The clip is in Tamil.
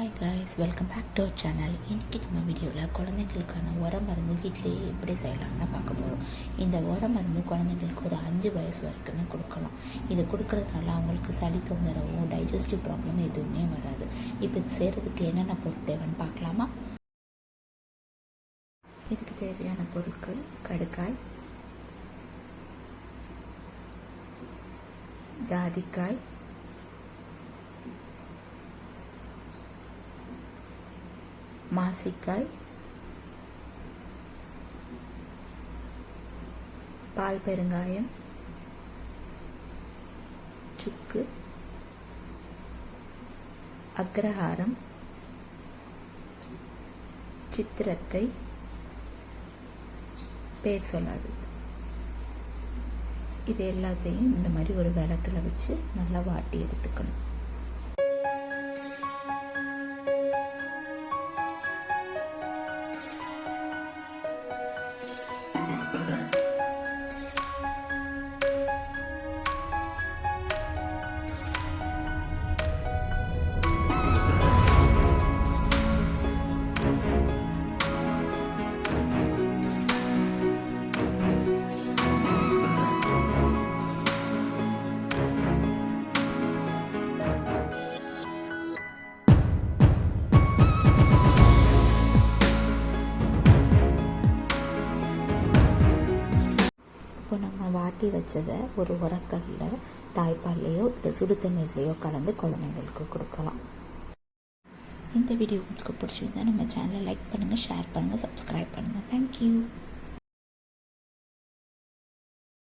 Hi guys welcome back to our channel இன்றைக்கி நம்ம வீடியோவில் குழந்தைங்களுக்கான உர மருந்து வீட்டிலேயே எப்படி செய்யலாம்னு தான் பார்க்க போகிறோம் இந்த உர மருந்து குழந்தைங்களுக்கு ஒரு அஞ்சு வயசு வரைக்குமே கொடுக்கலாம். இது கொடுக்கறதுனால அவங்களுக்கு சளி தொந்தரவோ டைஜஸ்டிவ் ப்ராப்ளம் எதுவுமே வராது. இப்போ இது செய்கிறதுக்கு என்னென்ன பொருள் தேவைன்னு பார்க்கலாமா? இதுக்கு தேவையான பொருட்கள் கடுக்காய் ஜாதிக்காய் மாசிக்காய் பால் பெருங்காயம் சுக்கு அக்ரஹாரம் சித்திரத்தை பேர் சொல்லாது. இது எல்லாத்தையும் இந்த மாதிரி ஒரு விளக்கில் வச்சு நல்லா வாட்டி எடுத்துக்கணும். இப்போ நம்ம வாட்டி வச்சதை ஒரு உரக்கல்ல தாய்ப்பால்லையோ இல்லை சுடு தண்ணீர்லையோ கலந்து குழந்தைங்களுக்கு கொடுக்கலாம். இந்த வீடியோ உங்களுக்கு பிடிச்சிருந்தா நம்ம சேனலை லைக் பண்ணுங்கள் ஷேர் பண்ணுங்கள் சப்ஸ்கிரைப் பண்ணுங்கள் தேங்க்யூ